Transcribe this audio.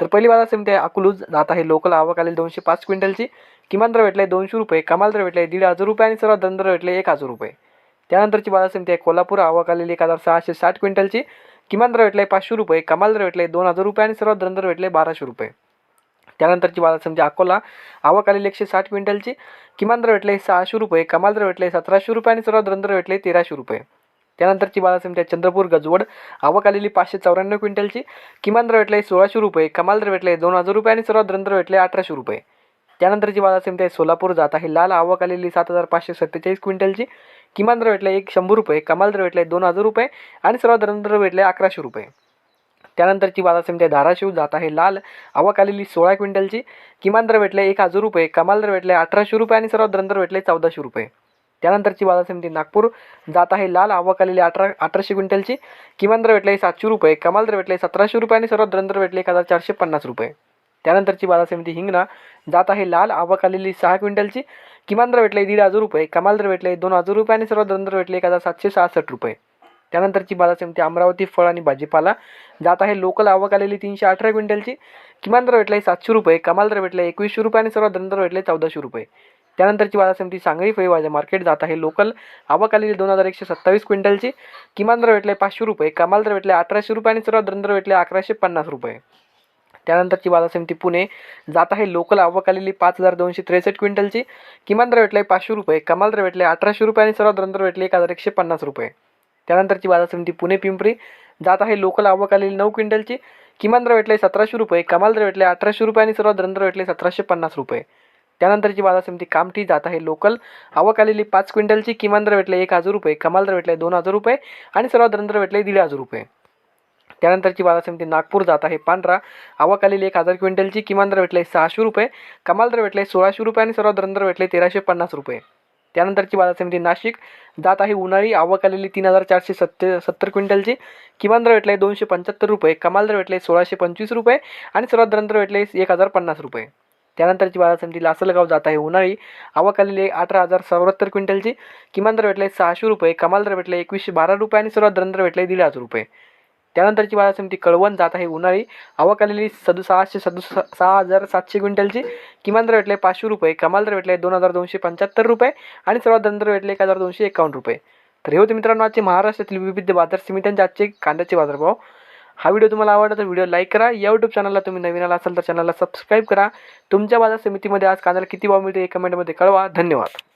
तर पहिली बाजार समिती आहे अकलूज. जात आहे लोकल आवक आलेली दोनशे पाच क्विंटलची. किमान दर भेटले दोनशे रुपये कमाल दर भेटले दीड हजार रुपये आणि सर्वात दंड भेटले एक हजार रुपये. त्यानंतरची बाजार समिती आहे कोल्हापूर. आवक आलेली एक हजार सहाशे साठ क्विंटलची. किमान दर भेटले पाचशे रुपये कमाल दर भेटले दोन हजार रुपये आणि सर्वात दंड भेटले बाराशे रुपये. त्यानंतरची बाजार समिती अकोला. आवक आलेली एकशे साठ क्विंटलची. किमान दर भेटले सहाशे रुपये कमाल दर भेटले सतराशे रुपये आणि सर्वात दंड भेटले तेराशे रुपये. त्यानंतरची बाजार समिती आहे चंद्रपूर गजवड. आवक आलेली पाचशे चौऱ्याण्णव क्विंटलची. किमान दर भेटले सोळाशे रुपये कमाल दर भेटले दोन हजार रुपये आणि सर्वात दंड दर भेटले अठराशे रुपये. त्यानंतरची बाजार समिती आहे सोलापूर जात आहे लाल. आवक आलेली सात हजार पाचशे सत्तेचाळीस क्विंटलची. किमान दर भेटले एक शंभर रुपये कमाल दर भेटले दोन हजार रुपये आणि सर्वात दंड दर भेटले अकराशे रुपये. त्यानंतरची बाजार समिती आहे धाराशिव जात आहे लाल. आवक आलेली सोळा क्विंटलची. किमान दर भेटले एक हजार रुपये कमाल दर भेटले अठराशे रुपये आणि सर्वात दर भेटले चौदाशे रुपये. त्यानंतरची बाजार समिती नागपूर जात आहे. लाल आवक आलेली अठरा अठराशे क्विंटलची. किमान दर भेटले सातशे रुपये कमाल दर भेटले सतराशे रुपये आणि सर्वात दर भेटले एक हजार चारशे पन्नास रुपये. त्यानंतरची बाजार समिती हिंगणा जात आहे. लाल आवक आलेली सहा क्विंटलची. किमान दर भेटले दीड हजार रुपये कमाल दर भेटले दोन हजार रुपये आणि सर्वात दर भेटले एक हजार सातशे सहासष्ट रुपये. त्यानंतरची बाजार समिती अमरावती फळ आणि भाजीपाला जात आहे. लोकल आवक आलेली तीनशे अठरा क्विंटलची. किमान दर भेटले सातशे रुपये कमाल दर भेटले एकवीसशे रुपये आणि सर्वात दर भेटले चौदाशे रुपये. त्यानंतरची बाजार समिती सांगली फळीभाज्या मार्केट जात आहे. लोकल आवक आलेली दोन हजार एकशे सत्तावीस क्विंटलची. किमान दर भेटले पाचशे रुपये. कमाल दर भेटले अठराशे रुपये आणि सर्वात दर भेटले अकराशे पन्नास रुपये. त्यानंतरची बाजार समिती पुणे जात आहे. लोकल आवक आलेली पाच हजार दोनशे त्रेसष्ट क्विंटलची. किमान दर भेटले पाचशे रुपये. कमाल दर भेटले अठराशे रुपये आणि सर्वात दर भेटले एक हजार एकशे पन्नास रुपये. त्यानंतरची बाजार समिती पुणे पिंपरी जात आहे. लोकल आवक आलेली नऊ क्विंटलची. किमान दर भेटले सतराशे रुपये. कमाल दर भेटले अठराशे रुपये आणि सर्वात दर भेटले सतराशे पन्नास रुपये. त्यानंतरची बाजार समिती कामठी जात आहे. लोकल आवक आलेली पाच क्विंटलची किमान दर भेटले एक हजार रुपये कमाल दर भेटले दोन हजार रुपये आणि सर्वात दर भेटले दीड हजार रुपये. त्यानंतरची बाजार समिती नागपूर जात आहे. पांढरा आवक आलेली एक हजार क्विंटलची किमान दर भेटले सहाशे रुपये कमाल दर भेटले सोळाशे रुपये आणि सर्वात दर भेटले तेराशे पन्नास रुपये. त्यानंतरची बाजार समिती नाशिक जात आहे. उन्हाळी आवक आलेली तीन हजार चारशे सत्ते सत्तर क्विंटलची किमान दर भेटले दोनशे पंच्याहत्तर रुपये कमाल दर भेटले सोळाशे पंचवीस रुपये आणि सर्वात दर भेटले एक हजार पन्नास रुपये. त्यानंतरची बाजार समिती लासलगाव जात आहे. उन्हाळी आवक आलेली अठरा हजार चौऱ्याहत्तर क्विंटलची. किमान दर भेटले सहाशे रुपये. कमाल दर भेटले एकवीसशे बारा रुपये आणि सर्वात दर भेटले दीड हजार रुपये. त्यानंतरची बाजार समिती कळवण जात आहे. उन्हाळी आवक आलेली सदु सहाशे सदु सहा हजार सातशे क्विंटलची. किमान दर भेटले पाचशे रुपये. कमाल दर भेटले दोन हजार दोनशे पंच्याहत्तर रुपये आणि सर्वात दर भेटले एक हजार दोनशे एकावन्न रुपये. तर हे होते मित्रांनो आजचे महाराष्ट्रातील विविध बाजार समित्यांचे आजचे कांद्याचे बाजारभाव. हा व्हिडिओ तुम्हाला आवडला तर व्हिडिओ लाईक करा. या यूट्यूब चॅनलला तुम्ही नवीन आला असाल तर चॅनलला सबस्क्राईब करा. तुमच्या बाजार समितीमध्ये आज कांद्याला किती भाव मिळते हे कमेंटमध्ये कळवा. धन्यवाद.